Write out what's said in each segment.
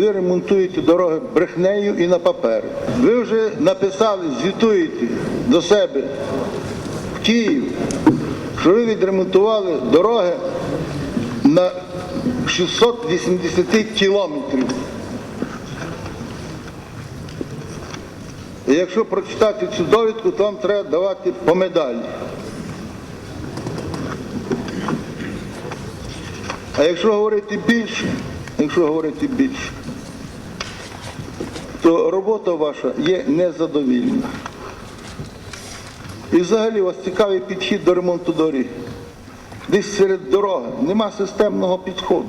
Ви ремонтуєте дороги брехнею і на папері. Ви вже написали, звітуєте до себе в Київ, що ви відремонтували дороги на 680 кілометрів. І якщо прочитати цю довідку, то вам треба давати по медалі. А якщо говорити більше, якщо говорити більше, то робота ваша є незадовільна. І взагалі у вас цікавий підхід до ремонту доріг. Десь серед дороги нема системного підходу.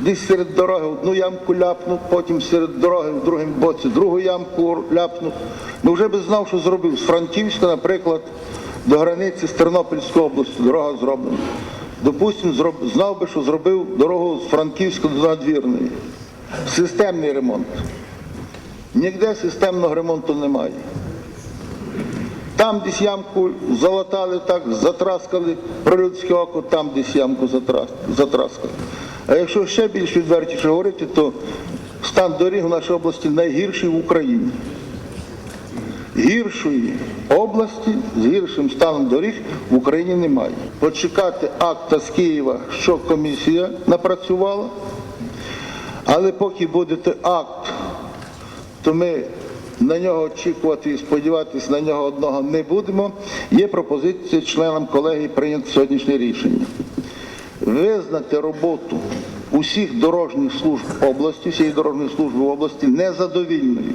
Десь серед дороги одну ямку ляпнуть, потім серед дороги в другому боці другу ямку ляпнуть. Ну вже би знав, що зробив. З Франківська, наприклад, до границі з Тернопільської області дорога зроблена. Допустим, зроб- знав би, що зробив дорогу з Франківська до Надвірної. Системний ремонт. Ніде системного ремонту немає. Там десь ямку залатали так, затраскали про людське око, там десь ямку затраскали. А якщо ще більш відвертіше говорити, то стан доріг в нашій області найгірший в Україні. Гіршої області з гіршим станом доріг в Україні немає. Почекати акта з Києва, що комісія напрацювала, але поки будете акт то ми на нього очікувати і сподіватися на нього одного не будемо. Є пропозиція членам колегії прийняти сьогоднішнє рішення. Визнати роботу усіх дорожніх служб області, всієї дорожньої служби області незадовільною.